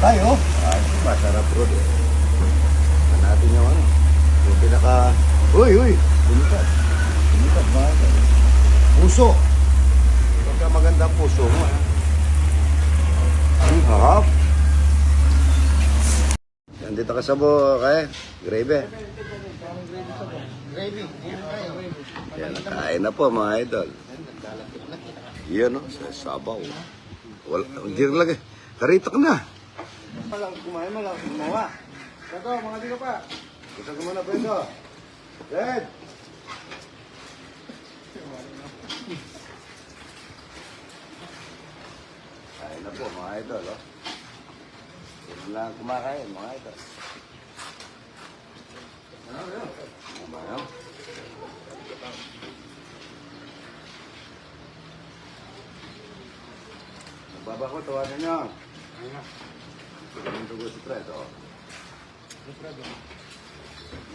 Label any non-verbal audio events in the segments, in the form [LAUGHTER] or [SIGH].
tayo. Ay, masarap bro. Tignan natin yung ano. Yung pinaka... Uy, uy! Bunikat, mga idol. Puso. Pagka maganda puso mo, ha? Ang harap. Nandito ka sa bo, kaya? Gravy. Gravy. Yan, kain na po mga idol. Yan o, sa sabaw. Wala, hindi rin lagi. Karitak na. Malang kumain, malang gumawa. Ito, mga di ka pa. Kita ko muna, Pedro. Red! Kain na po mga idol, oh. Yan lang kumakain, mga idol. Ano yun? Ano yun? Nagbaba ko, tawanan niyo. Ang tugo si Fred, oh.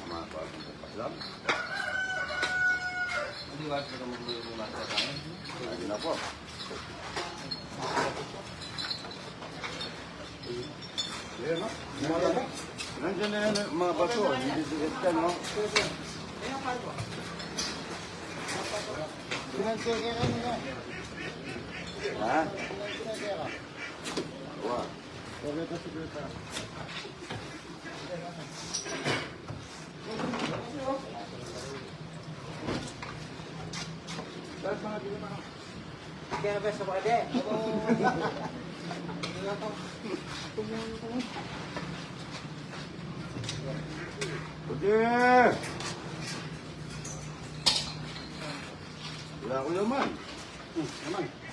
Nama apa? Paslam? Hindi ba ito mo mga tayo? Lagi na po. Ayan, no? Mga- Nandiyan na yan, mga bato. Hindi sigat no? Pinagkaya ka nila. Ha? Wa. Pagkata sigreta. Kaya ba sa bade? Pwede! Wala ko naman. Naman.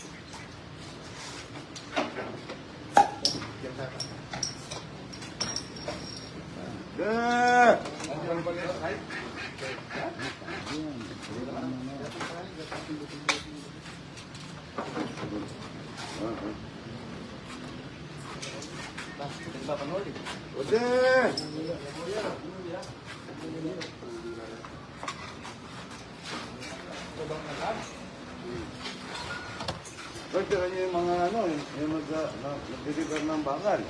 Gah! Pwede! Pwede rin yung mga ano, yung mag, uh, nag-deliver ng bakal.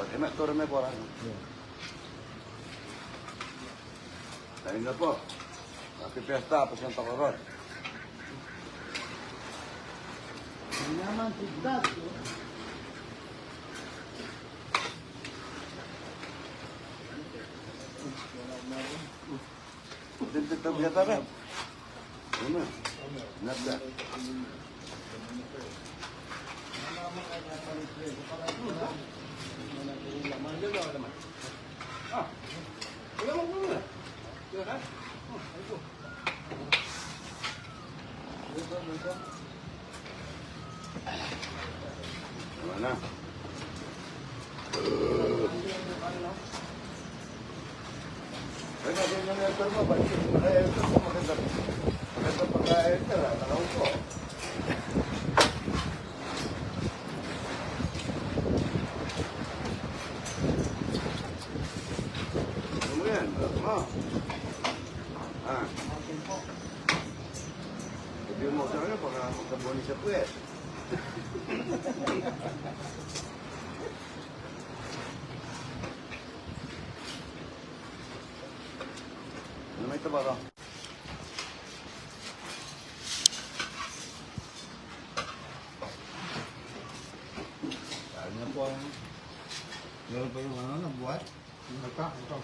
Pag ina, turo may porang. Tayo na po. Fiesta, tapos yung takorot. Naman, tigdat. Tintin tabi yata rin. Ano? Nada. Mana? Ay, ganyan yung enter mo. Ba't yung naka-enter mo? Maganda. Maganda pagka-enter, ah. Nakaupo. Ano mo yan? Ano mo? Ah. Sabihin mo sa kanya, baka magkabuni sa puwet. Ano may tabaka? Kaya niya po ang... Meron pa yung ano, nabuhat? Ito, ito.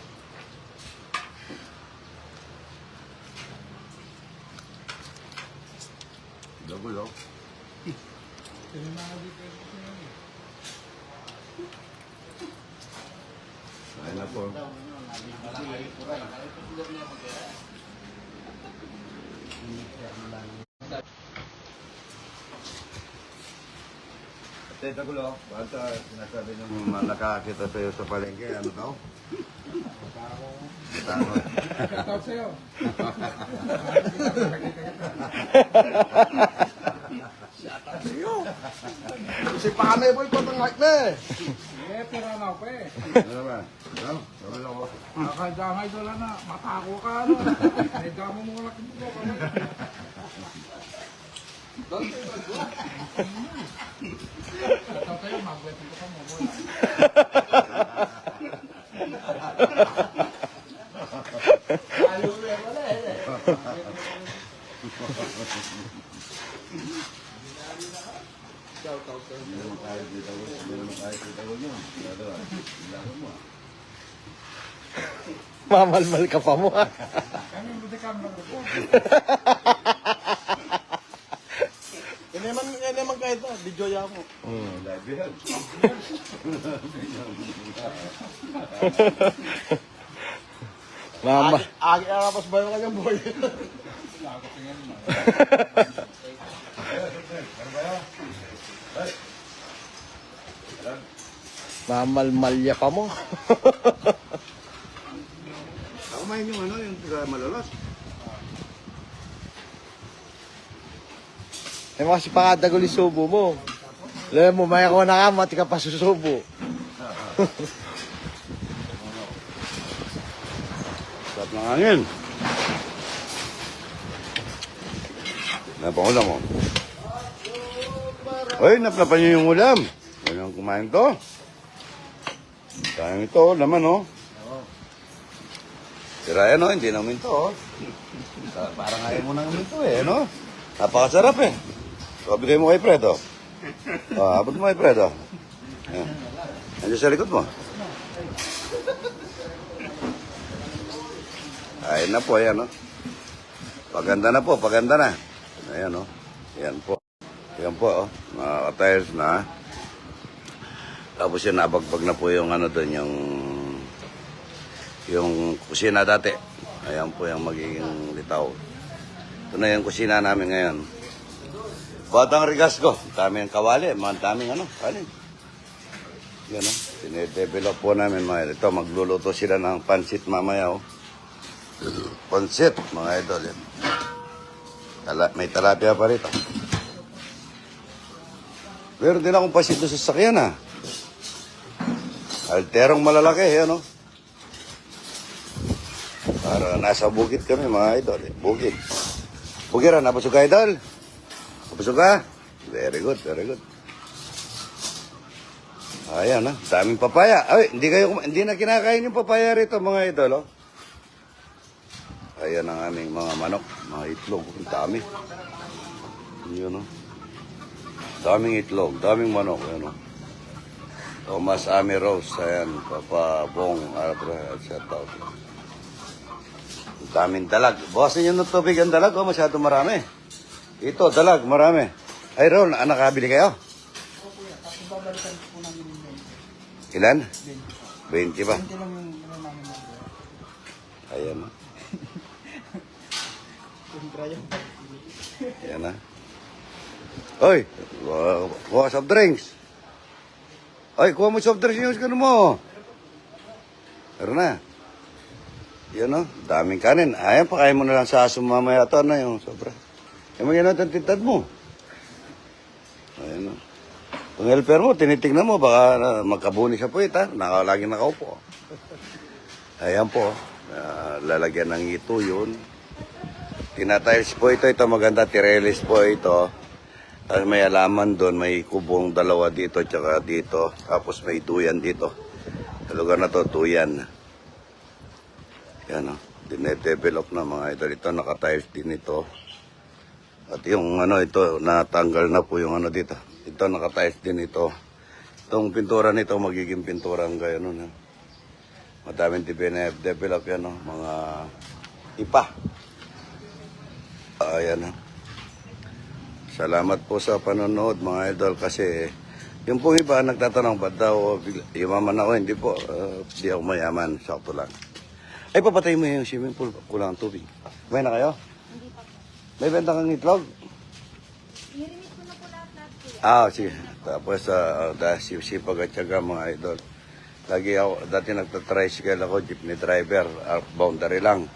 Double, oh. Ayun na po. Teta Gulo, bata sinasabi ng mga nakakita sa'yo sa palengke, ano daw? Tango. Shoutout sa'yo. [LAUGHS] [LAUGHS] Si Panay Boy patangak na eh. Eh, pero ano pa eh. Ano ba? Ano? Sabi lang ko. Nakadamay doon lang na, matako ka ano. May damo mo laki mo ko. Shoutout sa'yo, Hindi naman kaya kita ko. Hindi naman kaya kita ko yun. Ano, Bilangin mo. ah. Mamalmal ka pa mo ah. Ini naman, ini naman kahit na, video ya mo. Yan. [LAUGHS] Mama. Agi, agi, apas ba yung kanyang boy? [LAUGHS] Mamalmalya pa mo. [LAUGHS] Ako main yung ano, yung taga malalas. Eh mga si pakadagol subo mo. Alam mo, may ako na ka, mati ka pa susubo. [LAUGHS] Sarap ng hangin. Napangulam mo. Uy, naplapan niyo yung ulam. Huwag nang kumain to. Kaya ito, laman oh. Tira yan oh, hindi namin to oh. Sa- Parang ayaw mo namin to eh, no? Napakasarap eh. So, mo kay Fred oh. Oh, abot mo kay Fred oh. Ayan. Nandiyan sa likod mo. Ayun na po, ayan o. Paganda na po, paganda na. Ayan o. Ayan po. Ayan po, oh. Mga tires na. Tapos yun, nabagbag na po yung ano doon, yung yung kusina dati. Ayan po yung magiging litaw. Ito na yung kusina namin ngayon. Batang rigas ko. Daming kawali, mga daming ano, kanin. Yan o. Sinedevelop po namin mga ito. Magluluto sila ng pansit mamaya o. Pansit, mga idol. Yan. May talapia pa rito. Meron din akong pansit sa sasakyan ah. Alterong malalaki, yan o. Para nasa bukid kami, mga idol. Eh. Bukid. Bukiran, nabusog ka, idol? Nabusog ka? Very good, very good. Ayan, ah. Daming papaya. Ay, hindi kayo, hindi na kinakain yung papaya rito, mga idol, oh. Ayan ang aming mga manok, mga itlog. Ang dami. Yun, oh. Daming itlog, daming manok, yan, oh. Thomas Ami Rose, ayan, Papa Bong, Arabra, at shout out. Daming dalag. Bawasan nyo ng tubig ang dalag, oh, masyado marami. Ito, dalag, marami. Ay, Ron, ah, nakabili kayo? Ilan? 20 ba? Ayan na. Ayan na. Oy, wa- kuha soft drinks. Ay, kuha mo soft drinks yung ano mo. Meron na. Yan o, daming kanin. Ayan, pakain mo na lang sa aso mamaya ito. Ano yung sobra. Yung mga natin tintad mo. Ayan o. Kung helper mo, tinitignan mo, baka uh, magkabuni sa puwit, ha? Naka, lagi nakaupo. Ayan po, ah, lalagyan ng ito yun. Tinatiles po ito, ito maganda, tirelis po ito. Tapos may alaman doon, may kubong dalawa dito, tsaka dito. Tapos may tuyan dito. Sa lugar na to, tuyan. Yan o, dinedevelop na mga ito. Ito, nakatiles din ito. At yung ano ito, natanggal na po yung ano dito. Ito, nakatiles din ito. Itong pintura nito, magiging pintura ang gaya nun. Ha? Madaming develop yan, no? mga ipa. Ayan. ha. Salamat po sa panonood mga idol kasi yung pong iba nagtatanong ba't daw yumaman ako? Hindi po. Uh, Hindi ako mayaman. Sakto lang. Ay, papatay mo yung swimming pool. Kulang ang tubig. May na kayo? May benta kang itlog? I-remit ko na po lahat-lahat kuya. Ah, sige. Tapos, uh, dahil sipag at syaga mga idol. Lagi ako, dati nagtatricycle ako, jeepney driver, uh, boundary lang.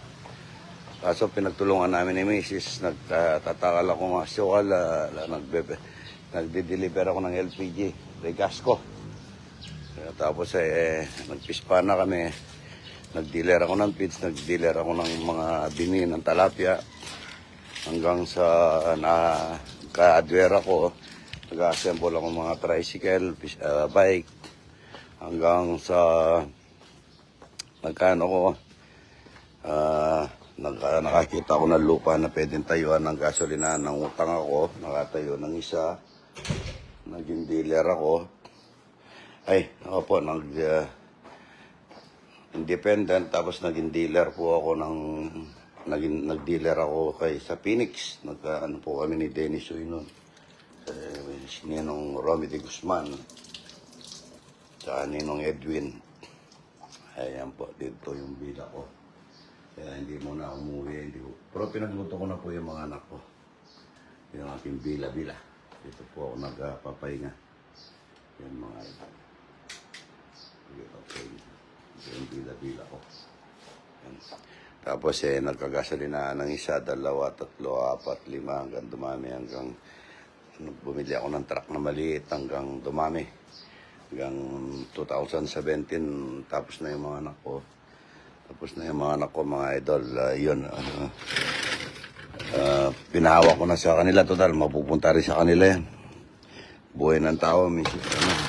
Kaso pinagtulungan namin ni Mrs. Nagtatakal ako mga sukal, uh, nagbe, nagde-deliver ako ng LPG, regas ko. Tapos eh, nagpispa na kami. Nag-dealer ako ng feeds, nag-dealer ako ng mga bini ng talapia. Hanggang sa na ka-adware ako, nag-assemble ako mga tricycle, ah, bike, hanggang sa nagkano ko, ah, nag, ah, nakakita ko ng lupa na pwedeng tayuan ng gasolina ng utang ako, nakatayo ng isa, naging dealer ako. Ay, ako po, nag, ah, independent, tapos naging dealer po ako ng, naging, nag-dealer ako kay sa Phoenix. Nagka, ano po kami ni Dennis Uy nun. Eh, si Ninong Romy de Guzman. Tsaka Ninong Edwin. Ayan po, dito yung bila ko. Kaya hindi muna umuwi. Hindi ko. Pero pinagluto ko na po yung mga anak ko. Yung aking bila-bila. Dito po ako nagpapahinga. Yan mga ito. Dito po yung bila-bila ko. Tapos eh, nagkagasolina ng isa, dalawa, tatlo, apat, lima, hanggang dumami, hanggang bumili ako ng truck na maliit hanggang dumami. Hanggang 2017, tapos na yung mga anak ko. Tapos na yung mga anak ko, mga idol. Ah, yun, ano, ah, pinahawak ko na sa kanila. Total, mapupunta rin sa kanila yan. Buhay ng tao, misis, ano.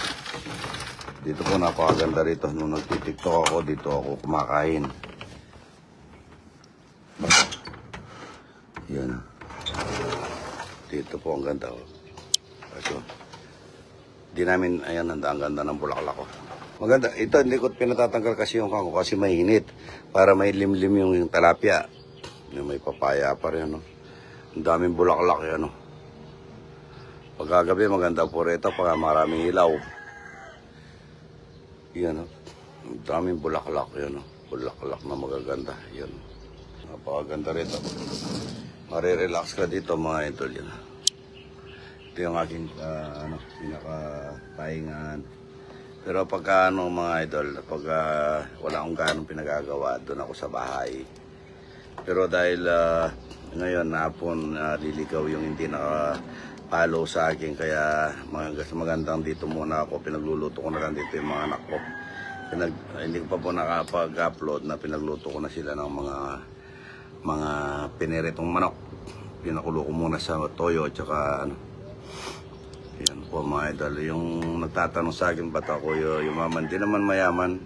Dito po napakaganda rito. Nung nagtitiktok ako, dito ako kumakain. Yan. Dito po ang ganda. Oh. Ito. Di namin, ayan, ang ganda ng bulaklak ko. Maganda. Ito, hindi ko pinatatanggal kasi yung kanko kasi mainit. Para may limlim yung, yung talapia. May papaya pa rin, no? Ang daming bulaklak, yan, no? Pagkagabi, maganda po rito. Pagka maraming ilaw. Yan, no? Ang daming bulaklak, yan, no? Bulaklak na magaganda. Yan. Napakaganda rito. Marirelax ka dito, mga idol, yan. Ito yung aking ah, ano, pinaka-pahingan. Pero pagka ano mga idol, pagka wala akong ganong pinagagawa, doon ako sa bahay. Pero dahil ah, ngayon hapon uh, liligaw yung hindi naka-follow sa akin, kaya mag magandang dito muna ako, pinagluluto ko na lang dito yung mga anak ko. Pinag, hindi ko pa po nakapag-upload na pinagluto ko na sila ng mga mga piniritong manok. Pinakulo ko muna sa toyo at saka ano, yan po mga idol. Yung nagtatanong sa akin, ba't ako yumaman? Di naman mayaman.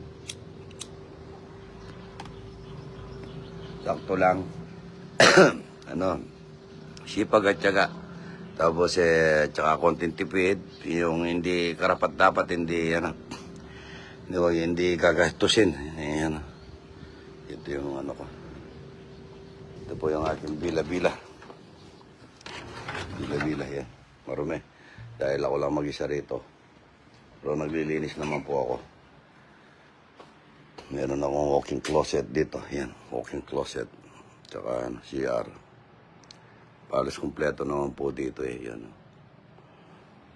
Sakto lang. [COUGHS] ano, sipag at syaga. Tapos eh, tsaka konting tipid. Yung hindi karapat dapat, hindi, ano, hindi, hindi gagastusin. Ayan. Ito yung ano ko. Ito po yung aking bila-bila. Bila-bila yan. Marumi. Dahil ako lang mag-isa rito. Pero naglilinis naman po ako. Meron akong walking closet dito. Yan, walking closet. Tsaka ano, CR. Palos kumpleto naman po dito eh. Yan.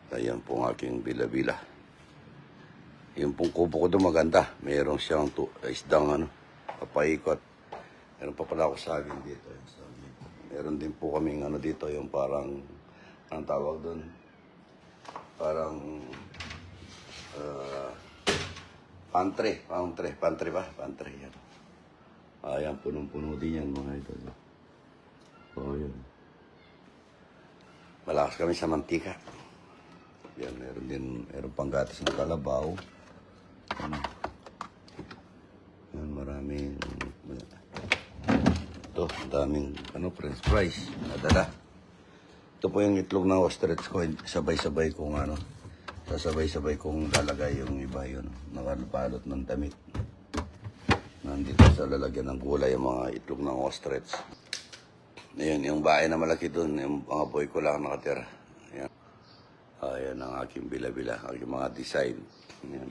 Ayan po ang aking bila-bila. Yung pong kubo ko doon maganda. Meron siyang tu- isdang ano, papaikot. Meron pa pala ako sa akin dito. Amin. Meron din po kaming ano dito, yung parang, anong tawag doon? Parang, uh, pantry, pantry, pantry ba? Pantry, yan. Ayan, punong-puno din yan mga ito. Oo, yun. Malakas kami sa mantika. Yan, meron din, meron pang gatas ng kalabaw. Ano? Yan, maraming, ito, daming, ano, french fries. Nadala. Ito po yung itlog ng ostrich ko. Sabay-sabay kong ano. Sasabay-sabay kong lalagay yung iba yun. Nakalupalot ng damit. Nandito sa lalagyan ng gulay yung mga itlog ng ostrich. Ayan, yung bahay na malaki doon. Yung mga boy ko lang nakatira. Ayan. Ayan ang aking bila-bila. Aking mga design. Ayan.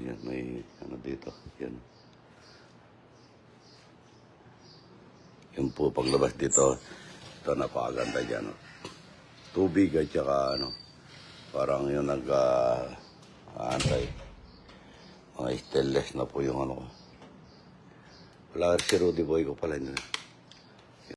Ayan, may ano dito. Ayan. Yung po paglabas dito, ito napakaganda dyan. no? Tubig at saka ano, parang yung nag ah, antay. Mga stainless na po yung ano. Wala si Rudy Boy ko pala. Yun.